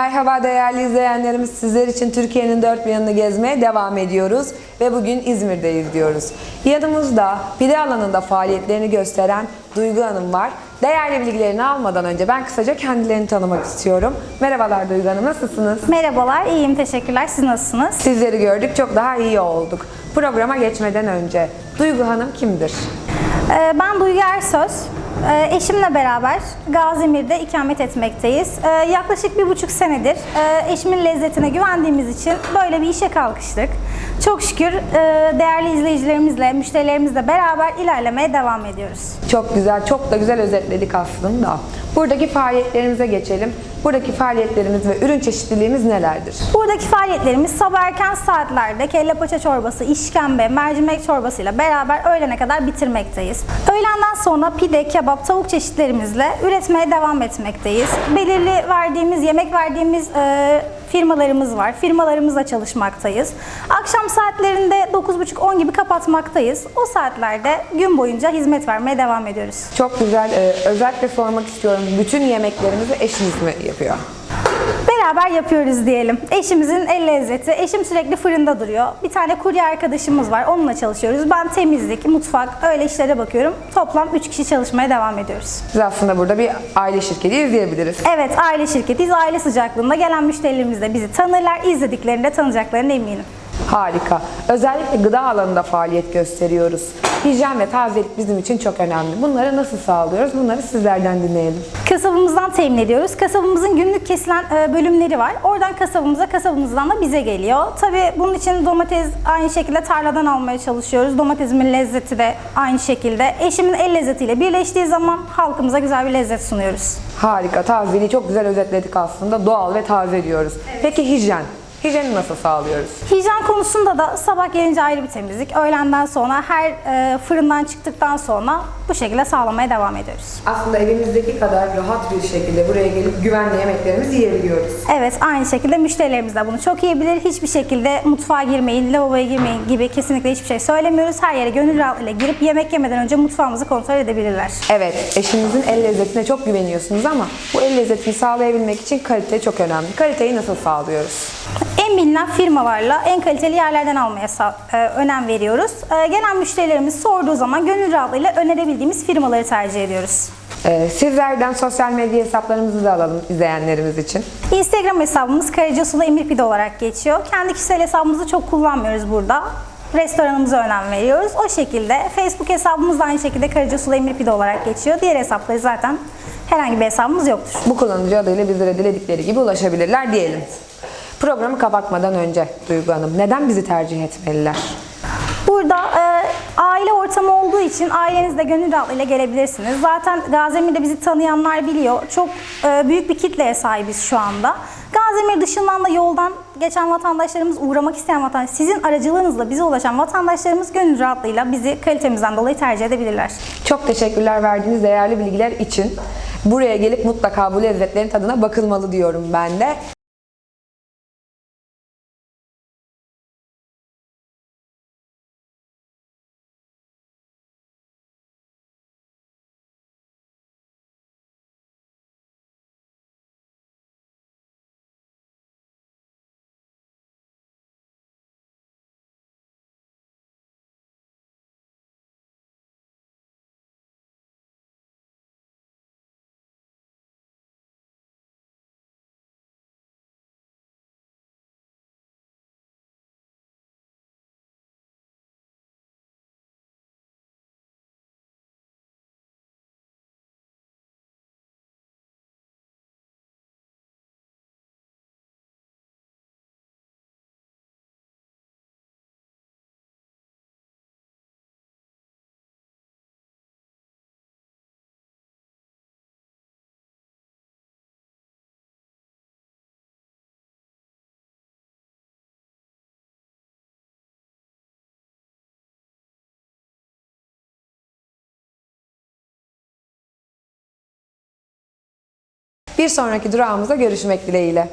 Merhaba değerli izleyenlerimiz. Sizler için Türkiye'nin dört bir yanını gezmeye devam ediyoruz ve bugün İzmir'deyiz diyoruz. Yanımızda pide alanında faaliyetlerini gösteren Duygu Hanım var. Değerli bilgilerini almadan önce ben kısaca kendilerini tanımak istiyorum. Merhabalar Duygu Hanım, nasılsınız? Merhabalar, iyiyim. Teşekkürler. Siz nasılsınız? Sizleri gördük, çok daha iyi olduk. Programa geçmeden önce Duygu Hanım kimdir? Ee, Ben Duygu Ersöz. Ee, Eşimle beraber Gazimir'de ikamet etmekteyiz. Ee, Yaklaşık bir buçuk senedir e, eşimin lezzetine güvendiğimiz için böyle bir işe kalkıştık. Çok şükür e, değerli izleyicilerimizle, müşterilerimizle beraber ilerlemeye devam ediyoruz. Çok güzel, çok da güzel özetledik aslında. Buradaki faaliyetlerimize geçelim. Buradaki faaliyetlerimiz ve ürün çeşitliliğimiz nelerdir? Buradaki faaliyetlerimiz sabah erken saatlerde kelle paça çorbası, işkembe, mercimek çorbasıyla beraber öğlene kadar bitirmekteyiz. Öğlenden sonra pide, kebap, tavuk çeşitlerimizle üretmeye devam etmekteyiz. Belirli verdiğimiz, yemek verdiğimiz e, firmalarımız var. Firmalarımızla çalışmaktayız. Akşam saatlerinde 9.30-10 gibi kapatmaktayız. O saatlerde gün boyunca hizmet vermeye devam ediyoruz. Çok güzel, e, özellikle sormak istiyorum. Bütün yemeklerimizi eşiniz mi yapıyor? Beraber yapıyoruz diyelim. Eşimizin el lezzeti. Eşim sürekli fırında duruyor. Bir tane kurye arkadaşımız var. Onunla çalışıyoruz. Ben temizlik, mutfak, öyle işlere bakıyorum. Toplam 3 kişi çalışmaya devam ediyoruz. Biz aslında burada bir aile şirketiyiz diyebiliriz. Evet, aile şirketiyiz. Aile sıcaklığında gelen müşterilerimiz de bizi tanırlar. İzlediklerinde tanıyacaklarına eminim. Harika. Özellikle gıda alanında faaliyet gösteriyoruz. Hijyen ve tazelik bizim için çok önemli. Bunları nasıl sağlıyoruz? Bunları sizlerden dinleyelim. Kasabımızdan temin ediyoruz. Kasabımızın günlük kesilen e, bölümleri var. Oradan kasabımıza, kasabımızdan da bize geliyor. Tabii bunun için domates aynı şekilde tarladan almaya çalışıyoruz. Domatesimin lezzeti de aynı şekilde. Eşimin el lezzetiyle birleştiği zaman halkımıza güzel bir lezzet sunuyoruz. Harika. Tazeliği çok güzel özetledik aslında. Doğal ve taze diyoruz. Peki hijyen? Hijyeni nasıl sağlıyoruz? Hijyen konusunda da sabah gelince ayrı bir temizlik. Öğlenden sonra her e, fırından çıktıktan sonra bu şekilde sağlamaya devam ediyoruz. Aslında evimizdeki kadar rahat bir şekilde buraya gelip güvenli yemeklerimizi yiyebiliyoruz. Evet aynı şekilde müşterilerimiz de bunu çok iyi bilir. Hiçbir şekilde mutfağa girmeyin, lavaboya girmeyin gibi kesinlikle hiçbir şey söylemiyoruz. Her yere gönül rahatlığıyla girip yemek yemeden önce mutfağımızı kontrol edebilirler. Evet, eşinizin el lezzetine çok güveniyorsunuz ama bu el lezzetini sağlayabilmek için kalite çok önemli. Kaliteyi nasıl sağlıyoruz? En bilinen firmalarla en kaliteli yerlerden almaya e, önem veriyoruz. E, gelen müşterilerimiz sorduğu zaman gönül rahatlığıyla önerebildiğimiz firmaları tercih ediyoruz. Ee, sizlerden sosyal medya hesaplarımızı da alalım izleyenlerimiz için. Instagram hesabımız Karacasulu Emir Pide olarak geçiyor. Kendi kişisel hesabımızı çok kullanmıyoruz burada. Restoranımıza önem veriyoruz. O şekilde Facebook hesabımız da aynı şekilde Karacasulu Emir Pide olarak geçiyor. Diğer hesapları zaten herhangi bir hesabımız yoktur. Bu kullanıcı adıyla bizlere diledikleri gibi ulaşabilirler diyelim. Programı kapatmadan önce Duygu Hanım neden bizi tercih etmeliler? Burada e, aile ortamı olduğu için ailenizle gönül rahatlığıyla gelebilirsiniz. Zaten Gazimir'de bizi tanıyanlar biliyor. Çok e, büyük bir kitleye sahibiz şu anda. Gazimir dışından da yoldan geçen vatandaşlarımız, uğramak isteyen vatandaş, sizin aracılığınızla bize ulaşan vatandaşlarımız gönül rahatlığıyla bizi kalitemizden dolayı tercih edebilirler. Çok teşekkürler verdiğiniz değerli bilgiler için. Buraya gelip mutlaka bu lezzetlerin tadına bakılmalı diyorum ben de. Bir sonraki durağımızda görüşmek dileğiyle.